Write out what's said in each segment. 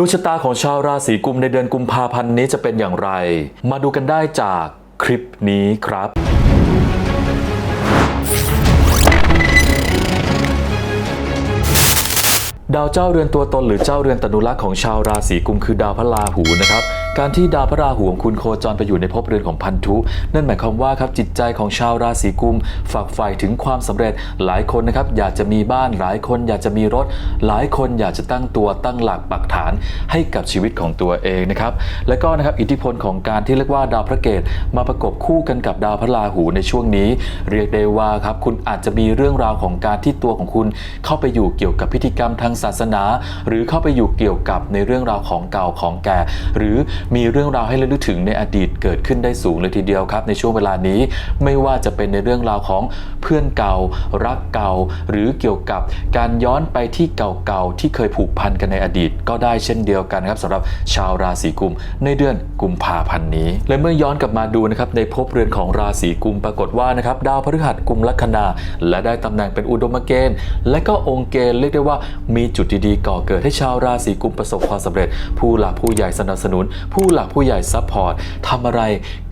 ดวงชะตาของชาวราศีกุมในเดือนกุมภาพันธ์นี้จะเป็นอย่างไร มาดูกันได้จากคลิปนี้ครับ ดาวเจ้าเรือนตัวตนหรือเจ้าเรือนตนุลักษ์ของชาวราศีกุมคือดาวพระราหูนะครับ การที่ดาวพระราหูของคุณโคจรไปอยู่ในภพเรือนของพันธุ นั่นหมายความว่าครับจิตใจของชาวราศีกุมฝักใฝ่ถึงความสำเร็จหลายคนนะครับอยากจะมีบ้านหลายคนอยากจะมีรถ หลายคนอยากจะตั้งตัวตั้งหลักปักฐานให้กับชีวิตของตัวเองนะครับและก็นะครับอิทธิพลของการที่เรียกว่าดาวพระเกตมาประกบคู่กันกับดาวพระราหูในช่วงนี้ เรียกได้ว่าครับคุณอาจจะมีเรื่องราวของการที่ตัวของคุณ เข้าไปอยู่เกี่ยวกับพิธีกรรมทางศาสนา หรือเข้าไปอยู่เกี่ยวกับในเรื่องราวของเก่าของแก่ หรือมีเรื่องราวให้ระลึกถึงในอดีตเกิดขึ้นได้สูงเลยทีเดียวครับ ในช่วงเวลานี้ไม่ว่าจะเป็นในเรื่องราวของเพื่อนเก่า รักเก่า หรือเกี่ยวกับการย้อนไปที่เก่าๆที่เคยผูกพันกันในอดีต ก็ได้เช่นเดียวกันครับสำหรับชาวราศีกุมในเดือนกุมภาพันธ์นี้ และเมื่อย้อนกลับมาดูนะครับในภพเรือนของราศีกุมปรากฏว่านะครับดาวพฤหัสกุมลัคนา และได้ตำแหน่งเป็นอุดมเกณฑ์ และก็องค์เกณฑ์เรียกได้ว่ามีจุดดีๆก่อเกิดให้ชาวราศีกุมประสบความสำเร็จ ผู้หลักผู้ใหญ่สนับสนุนผู้หลักผู้ใหญ่ซัพพอร์ตทำอะไร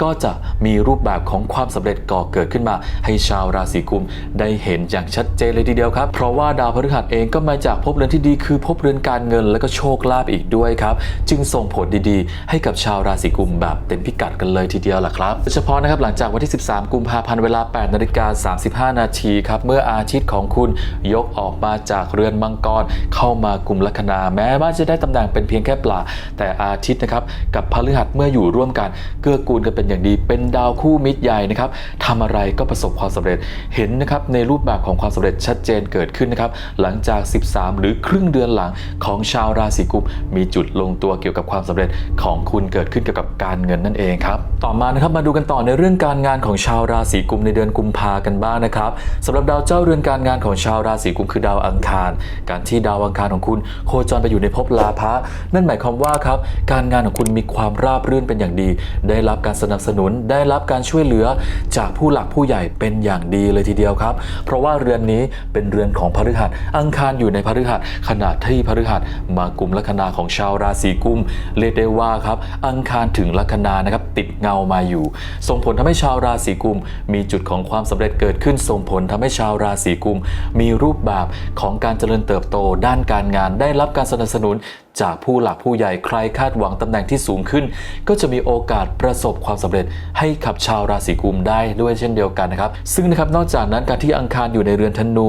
ก็จะมีรูปแบบของความสำเร็จก่อเกิดขึ้นมา ให้ชาวราศีกุมได้เห็นอย่างชัดเจนเลยทีเดียวครับ เพราะว่าดาวพฤหัสเองก็มาจากภพเรือนที่ดีคือภพเรือนการเงินและก็โชคลาภอีกด้วยครับ จึงส่งผลดีๆ ให้กับชาวราศีกุมแบบเต็มพิกัดกันเลยทีเดียวล่ะครับโดยเฉพาะนะครับหลังจากวันที่ 13 กุมภาพันธ์เวลา8นาฬิกา35 นาทีครับเมื่ออาทิตย์ของคุณยกออกมาจากเรือนมังกรเข้ามากลุ่มลัคนาแม้ว่าจะได้ตำแหน่งเป็นเพียงแค่ปลาแต่อาทิตย์นะครับกับพฤหัสเมื่ออยู่ร่วมกันเกื้อกูลกันเป็นอย่างดี เป็นดาวคู่มิตรใหญ่นะครับทำอะไรก็ประสบความสำเร็จเห็นนะครับในรูปแบบของความสำเร็จชัดเจนเกิดขึ้นนะครับหลังจาก 13 หรือครึ่งเดือนหลังของชาวราศีกุมมีจุดลงตัวเกี่ยวกับความสำเร็จของคุณเกิดขึ้นเกี่ยวกับการเงินนั่นเองครับต่อมานะครับมาดูกันต่อในเรื่องการงานของชาวราศีกุมในเดือนกุมภากันบ้างนะครับสำหรับดาวเจ้าเรือนการงานของชาวราศีกุมคือดาวอังคาร การที่ดาวอังคารของคุณโคจรไปอยู่ในภพลาภะนั่นหมายความว่าครับการงานของคุณมีความราบรื่นเป็นอย่างดี ได้รับการสนับสนุนได้รับการช่วยเหลือจากผู้หลักผู้ใหญ่เป็นอย่างดีเลยทีเดียวครับ เพราะว่าเรือนนี้เป็นเรือนของพฤหัสอังคารอยู่ในพฤหัสขณะที่พฤหัสมากลุ่มลัคนาของชาวราศีกุมเรียกได้ว่าครับอังคารถึงลัคนานะครับติดเงามาอยู่ ส่งผลทำให้ชาวราศีกุม มีจุดของความสำเร็จเกิดขึ้นส่งผลทำให้ชาวราศีกุม มีรูปแบบของการเจริญเติบโตด้านการงานได้รับการสนับสนุน จากผู้หลักผู้ใหญ่ใครคาดหวังตำแหน่งที่สูงขึ้น ก็จะมีโอกาสประสบความสำเร็จให้กับชาวราศีกุมได้ด้วยเช่นเดียวกันนะครับ ซึ่งนะครับนอกจากนั้นการที่อังคารอยู่ในเรือนธนู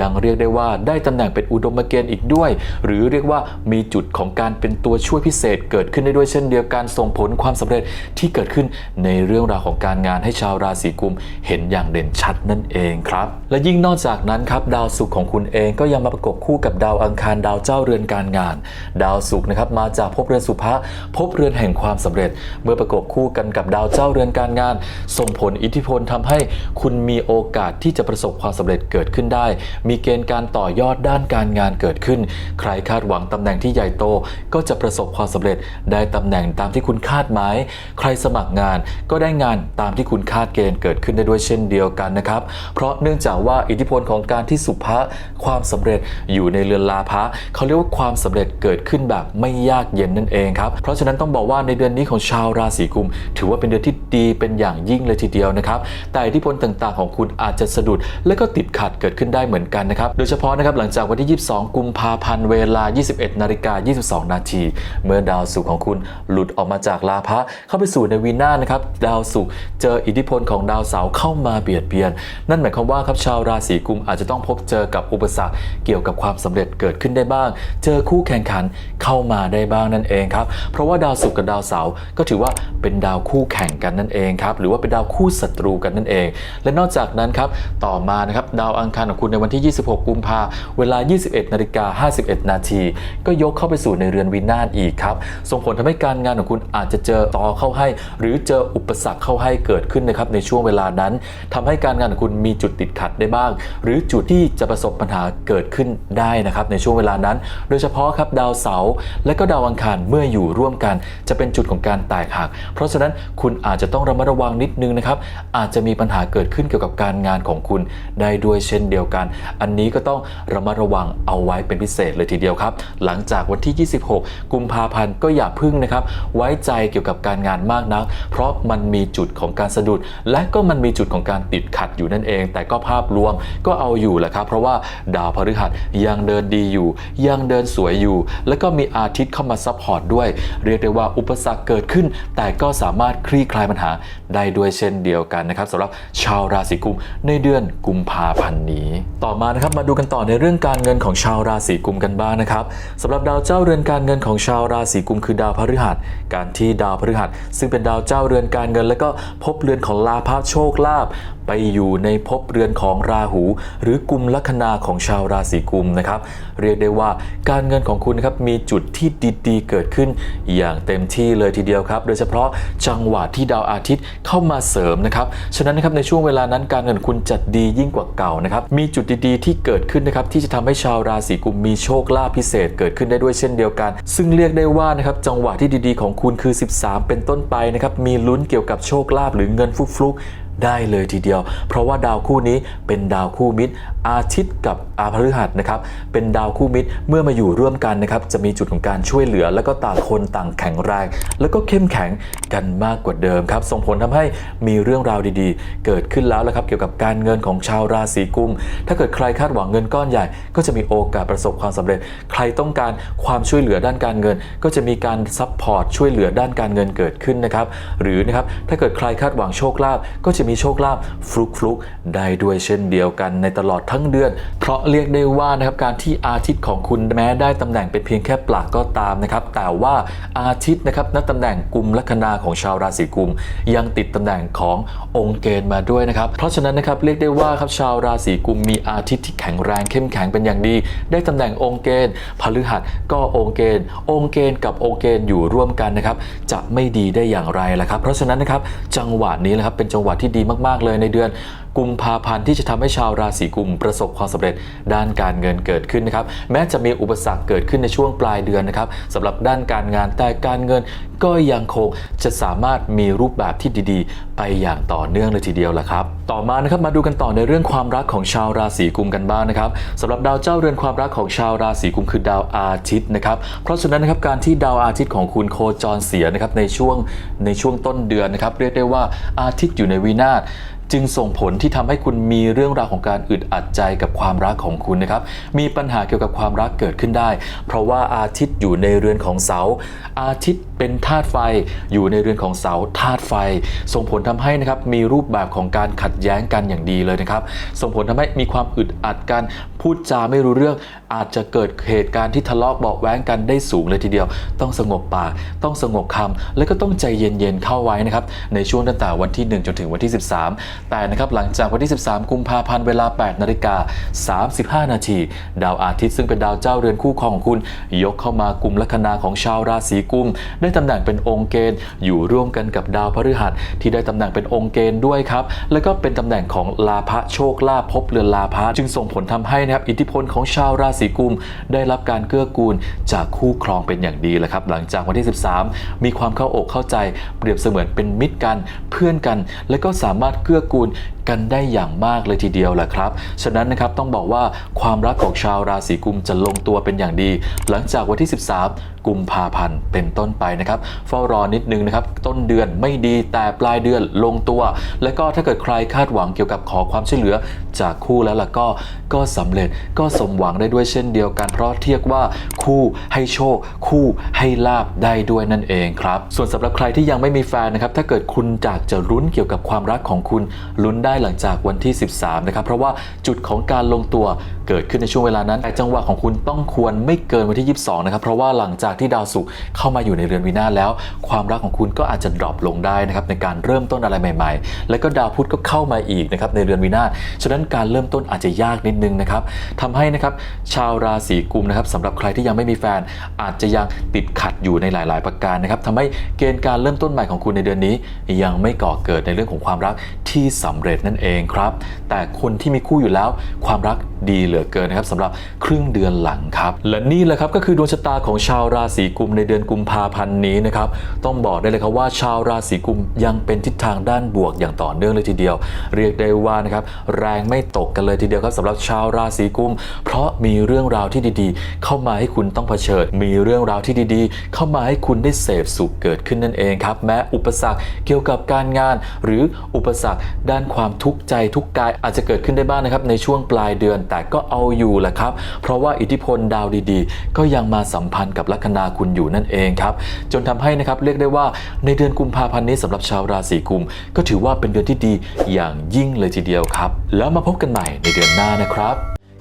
ยังเรียกได้ว่าได้ตำแหน่งเป็นอุดมเกณฑ์อีกด้วย หรือเรียกว่ามีจุดของการเป็นตัวช่วยพิเศษเกิดขึ้นได้ด้วยเช่นเดียวกันส่งผลความสำเร็จที่เกิดขึ้นในเรื่องราวของการงานให้ชาวราศีกุม เห็นอย่างเด่นชัดนั่นเองครับ และยิ่งนอกจากนั้นครับดาวศุกร์ของคุณเองก็ยังมาประกบคู่กับดาวอังคารดาวเจ้าเรือนการงานดาวศุกร์นะครับมาจากภพเรือนสุภะภพเรือนแห่งความสำเร็จ เมื่อประกบคู่กันกับดาวเจ้าเรือนการงาน ส่งผลอิทธิพลทำให้คุณมีโอกาสที่จะประสบความสำเร็จเกิดขึ้นได้ มีเกณฑ์การต่อยอดด้านการงานเกิดขึ้น ใครคาดหวังตำแหน่งที่ใหญ่โต ก็จะประสบความสำเร็จได้ตำแหน่งตามที่คุณคาดหมาย ใครสมัครงานก็ได้งานตามที่คุณคาดเกณฑ์เกิดขึ้นได้ด้วยเช่นเดียวกันนะครับ เพราะเนื่องจากว่าอิทธิพลของการที่สุภะความสำเร็จอยู่ในเรือนลาภะเขาเรียกว่าความสำเร็จเกิดขึ้นแบบไม่ยากเย็นนั่นเองครับ เพราะฉะนั้นต้องบอกว่าในเดือนนี้ของชาวราศีกุม ถือว่าเป็นเดือนที่ดีเป็นอย่างยิ่งเลยทีเดียวนะครับ แต่อิทธิพลต่างๆ ของคุณอาจจะสะดุด และก็ติดขัดเกิดขึ้นได้เหมือนกันนะครับ โดยเฉพาะนะครับหลังจากวันที่ 22 กุมภาพันธ์เวลา 21 นาฬิกา 22 นาทีเมื่อดาวศุกร์ของคุณหลุดออกมาจากลาภะเข้าไปสู่ในวีนานะครับดาวศุกร์เจออิทธิพลของดาวเสาร์เข้ามาเบียดเบียน นั่นหมายความว่าครับชาวราศีกุมอาจจะต้องพบเจอกับอุปสรรคเกี่ยวกับความสำเร็จเกิดขึ้นได้บ้าง เจอคู่แข่งขันเข้ามาได้บ้างนั่นเองครับ เพราะว่าดาวศุกร์กับดาวเสาร์ก็ถือว่าเป็นดาวคู่แข่งกันนั่นเองครับ หรือว่าเป็นดาวคู่ศัตรูกันนั่นเอง และนอกจากนั้นครับ ต่อมานะครับดาวอังคารของคุณในวันที่ 26 กุมภาเวลา 21นาฬิกา51 นาทีก็ยกเข้าไปสู่ในเรือนวินาศอีกครับส่งผลทำให้การงานของคุณอาจจะเจอต่อเข้าให้ หรือเจออุปสรรคเข้าให้เกิดขึ้นนะครับในช่วงเวลานั้นทำให้การงานของคุณมีจุดติดขัดได้บ้าง หรือจุดที่จะประสบปัญหาเกิดขึ้นได้นะครับในช่วงเวลานั้น โดยเฉพาะครับดาวเสาร์และก็ดาวอังคารเมื่ออยู่ร่วมกัน จะเป็นจุดของการแตกหัก เพราะฉะนั้นคุณอาจจะต้องระมัดระวังนิดนึงนะครับ อาจจะมีปัญหาเกิดขึ้นเกี่ยวกับการงานของคุณได้ด้วยเช่นเดียวกัน อันนี้ก็ต้องระมัดระวังเอาไว้เป็นพิเศษเลยทีเดียวครับ หลังจากวันที่ 26 กุมภาพันธ์ก็อย่าพึ่งนะครับ ไว้ใจเกี่ยวกับการงานมากนัก เพราะมันมีจุดของการสะดุด และก็มันมีจุดของการติดขัดอยู่นั่นเอง แต่ก็ภาพรวมก็เอาอยู่แหละครับ เพราะว่าดาวพฤหัสยังเดินดีอยู่ ยังเดินสวยอยู่แล้แล้วก็มีอาทิตย์เข้ามาซัพพอร์ตด้วย เรียกได้ว่าอุปสรรคเกิดขึ้น แต่ก็สามารถคลี่คลายปัญหาได้ด้วยเช่นเดียวกันนะครับสำหรับชาวราศีกุมในเดือนกุมภาพันธ์นี้ ต่อมานะครับมาดูกันต่อในเรื่องการเงินของชาวราศีกุมกันบ้างนะครับสำหรับดาวเจ้าเรือนการเงินของชาวราศีกุมคือดาวพฤหัส การที่ดาวพฤหัส ซึ่งเป็นดาวเจ้าเรือนการเงิน และก็ภพเรือนของลาภโชคลาภไปอยู่ในภพเรือนของราหู หรือกุมลัคนาของชาวราศีกุมนะครับ เรียกได้ว่าการเงินของคุณครับมีจุดที่ดีๆ เกิดขึ้น อย่างเต็มที่เลยทีเดียวครับ โดยเฉพาะจังหวะที่ดาวอาทิตย์เข้ามาเสริมนะครับฉะนั้นนะครับในช่วงเวลานั้นการเงินคุณจัดดียิ่งกว่าเก่านะครับมีจุดดีๆ ที่เกิดขึ้นนะครับที่จะทำให้ชาวราศีกุมมีโชคลาภพิเศษเกิดขึ้นได้ด้วยเช่นเดียวกัน ซึ่งเรียกได้ว่านะครับจังหวะที่ดีๆ ของคุณคือ 13 เป็นต้นไปนะครับมีลุ้นเกี่ยวกับโชคลาภหรือเงินฟลุกๆ ได้เลยทีเดียว เพราะว่าดาวคู่นี้เป็นดาวคู่มิตร อาทิตย์กับอาพฤหัสนะครับเป็นดาวคู่มิตรเมื่อมาอยู่ร่วมกันนะครับจะมีจุดของการช่วยเหลือ แล้วก็ต่างคนต่างแข็งแรง แล้วก็เข้มแข็งกันมากกว่าเดิมครับส่งผลทำให้มีเรื่องราวดีๆ เกิดขึ้นแล้วละครับเกี่ยวกับการเงินของชาวราศีกุม ถ้าเกิดใครคาดหวังเงินก้อนใหญ่ ก็จะมีโอกาสประสบความสำเร็จ ใครต้องการความช่วยเหลือด้านการเงิน ก็จะมีการซัพพอร์ตช่วยเหลือด้านการเงินเกิดขึ้นนะครับหรือนะครับถ้าเกิดใครคาดหวังโชคลาภก็จะมีโชคลาภฟลุกฟลุกได้ด้วยเช่นเดียวกันในตลอดทั้งเดือน เพราะเรียกได้ว่านะครับการที่อาทิตย์ของคุณแม้ได้ตำแหน่งเป็นเพียงแค่ปลักก็ตามนะครับแต่ว่าอาทิตย์นะครับณตำแหน่งกุมลัคนาของชาวราศีกุม ยังติดตำแหน่งขององค์เกณฑ์มาด้วยนะครับเพราะฉะนั้นนะครับเรียกได้ว่าครับชาวราศีกุมมีอาทิตย์ที่แข็งแรงเข้มแข็งเป็นอย่างดี ได้ตำแหน่งองค์เกณฑ์พฤหัสก็องค์เกณฑ์ องค์เกณฑ์กับองค์เกณฑ์อยู่ร่วมกันนะครับจะไม่ดีได้อย่างไรล่ะครับ เพราะฉะนั้นนะครับจังหวะนี้นะครับเป็นจังหวะที่ดีมาก ๆ เลยในเดือน กุมภาพันธ์ที่จะทำให้ชาวราศีกุมประสบความสำเร็จด้านการเงินเกิดขึ้นนะครับแม้จะมีอุปสรรคเกิดขึ้นในช่วงปลายเดือนนะครับสำหรับด้านการงานแต่การเงินก็ยังคงจะสามารถมีรูปแบบที่ดีๆ ไปอย่างต่อเนื่องเลยทีเดียวละครับ ต่อมานะครับมาดูกันต่อในเรื่องความรักของชาวราศีกุมกันบ้างนะครับสำหรับดาวเจ้าเรือนความรักของชาวราศีกุมคือดาวอาทิตย์นะครับเพราะฉะนั้นนะครับการที่ดาวอาทิตย์ของคุณโคจรเสียนะครับในช่วงในช่วงต้นเดือนนะครับเรียกได้ว่าอาทิตย์อยู่ในวินาศจึงส่งผลที่ทำให้คุณมีเรื่องราวของการอึดอัดใจกับความรักของคุณนะครับ มีปัญหาเกี่ยวกับความรักเกิดขึ้นได้ เพราะว่าอาทิตย์อยู่ในเรือนของเสา อาทิตย์เป็นธาตุไฟอยู่ในเรือนของเสาธาตุไฟ ส่งผลทำให้นะครับมีรูปแบบของการขัดแย้งกันอย่างดีเลยนะครับ ส่งผลทำให้มีความอึดอัดกันพูดจาไม่รู้เรื่อง อาจจะเกิดเหตุการณ์ที่ทะเลาะเบาะแว้งกันได้สูงเลยทีเดียว ต้องสงบปาก ต้องสงบคำและก็ต้องใจเย็นๆเข้าไว้นะครับ ในช่วงตั้งแต่วันที่ 1 จนถึงวันที่ 13 แต่นะครับหลังจากวันที่ 13 กุมภาพันธ์เวลา 8 นาฬิกา 35 นาที ดาวอาทิตย์ซึ่งเป็นดาวเจ้าเรือนคู่ครองของคุณ ยกเข้ามากลุ่มลัคนาของชาวราศีกุม ได้ตำแหน่งเป็นองค์เกณฑ์ อยู่ร่วมกันกับดาวพฤหัสที่ได้ตำแหน่งเป็นองค์เกณฑ์ด้วยครับ แล้วก็เป็นตำแหน่งของลาภะโชคลาภภพเรือนลาภะจึงส่งผลทำให้นะครับอิทธิพลของชาวราศีกุมได้รับการเกื้อกูลจากคู่ครองเป็นอย่างดีแหละครับ หลังจากวันที่ 13 มีความเข้าอกเข้าใจ เปรียบเสมือนเป็นมิตรกันเพื่อนกัน และก็สามารถเกื้อกูล กันได้อย่างมากเลยทีเดียวแหละครับ ฉะนั้นนะครับต้องบอกว่าความรักของชาวราศีกุมจะลงตัวเป็นอย่างดี หลังจากวันที่ 13 กุมภาพันธ์เป็นต้นไปนะครับเฝ้ารอนิดนึงนะครับต้นเดือนไม่ดีแต่ปลายเดือนลงตัว และก็ถ้าเกิดใครคาดหวังเกี่ยวกับขอความช่วยเหลือจากคู่แล้วล่ะก็ก็สำเร็จก็สมหวังได้ด้วยเช่นเดียวกัน เพราะเทียกว่าคู่ให้โชค คู่ให้ลาบได้ด้วยนั่นเองครับ ส่วนสำหรับใครที่ยังไม่มีแฟนนะครับถ้าเกิดคุณอยากจะลุ้นเกี่ยวกับความรักของคุณลุ้นได้หลังจากวันที่ 13 นะครับ เพราะว่าจุดของการลงตัวเกิดขึ้นในช่วงเวลานั้นแต่จังหวะของคุณต้องควรไม่เกินวันที่ 22 นะครับ เพราะว่าหลังจากที่ดาวศุกร์เข้ามาอยู่ในเรือนวินาแล้ว ความรักของคุณก็อาจจะดรอปลงได้นะครับในการเริ่มต้นอะไรใหม่ ๆ แล้วก็ดาวพุธก็เข้ามาอีกนะครับในเรือนวินาฉะนั้นการเริ่มต้นอาจจะยากนิดนึงนะครับทำให้นะครับชาวราศีกุมนะครับสำหรับใครที่ยังไม่มีแฟน อาจจะยังติดขัดอยู่ในหลาย ๆ ประการนะครับทำให้เกณฑ์การเริ่มต้นใหม่ของคุณในเดือนนี้ ยังไม่ก่อเกิดในเรื่องของความรัก ที่สำเร็จนั่นเองครับ แต่คนที่มีคู่อยู่แล้ว ความรักดีเหลือเกินนะครับสำหรับครึ่งเดือนหลังครับ และนี่แหละครับก็คือดวงชะตาของชาวราศีกุมในเดือนกุมภาพันธ์นี้นะครับต้องบอกได้เลยครับว่าชาวราศีกุมยังเป็นทิศทางด้านบวกอย่างต่อเนื่องเลยทีเดียว เรียกได้ว่านะครับแรงไม่ตกกันเลยทีเดียวครับสำหรับชาวราศีกุม เพราะมีเรื่องราวที่ดีๆ เข้ามาให้คุณต้องเผชิญ มีเรื่องราวที่ดีๆ เข้ามาให้คุณได้เสพสุขเกิดขึ้นนั่นเองครับแม้อุปสรรคเกี่ยวกับการงาน หรืออุปสรรคด้านความทุกข์ใจทุกกายอาจจะเกิดขึ้นได้บ้างนะครับในช่วงปลายเดือน แต่ก็เอาอยู่แหละครับ เพราะว่าอิทธิพลดาวดีๆ ก็ยังมาสัมพันธ์กับลัคนาคุณอยู่นั่นเองครับจนทำให้นะครับเรียกได้ว่าในเดือนกุมภาพันธ์นี้สำหรับชาวราศีกุม ก็ถือว่าเป็นเดือนที่ดีอย่างยิ่งเลยทีเดียวครับ แล้วมาพบกันใหม่ในเดือนหน้านะครับ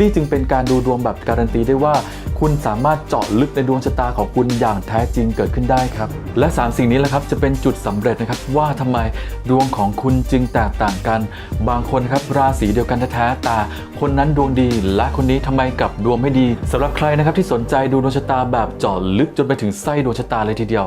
นี่จึงเป็นการดูดวงแบบการันตีได้ว่า คุณสามารถเจาะลึกในดวงชะตาของคุณอย่างแท้จริงเกิดขึ้นได้ครับ และ 3 สิ่งนี้แหละครับจะเป็นจุดสำเร็จนะครับว่าทำไมดวงของคุณจึงแตกต่างกัน บางคนครับราศีเดียวกันแท้แต่คนนั้นดวงดี และคนนี้ทำไมกลับดวงไม่ดีสำหรับใครนะครับที่สนใจดูดวงชะตาแบบเจาะลึกจนไปถึงไส้ดวงชะตาเลยทีเดียว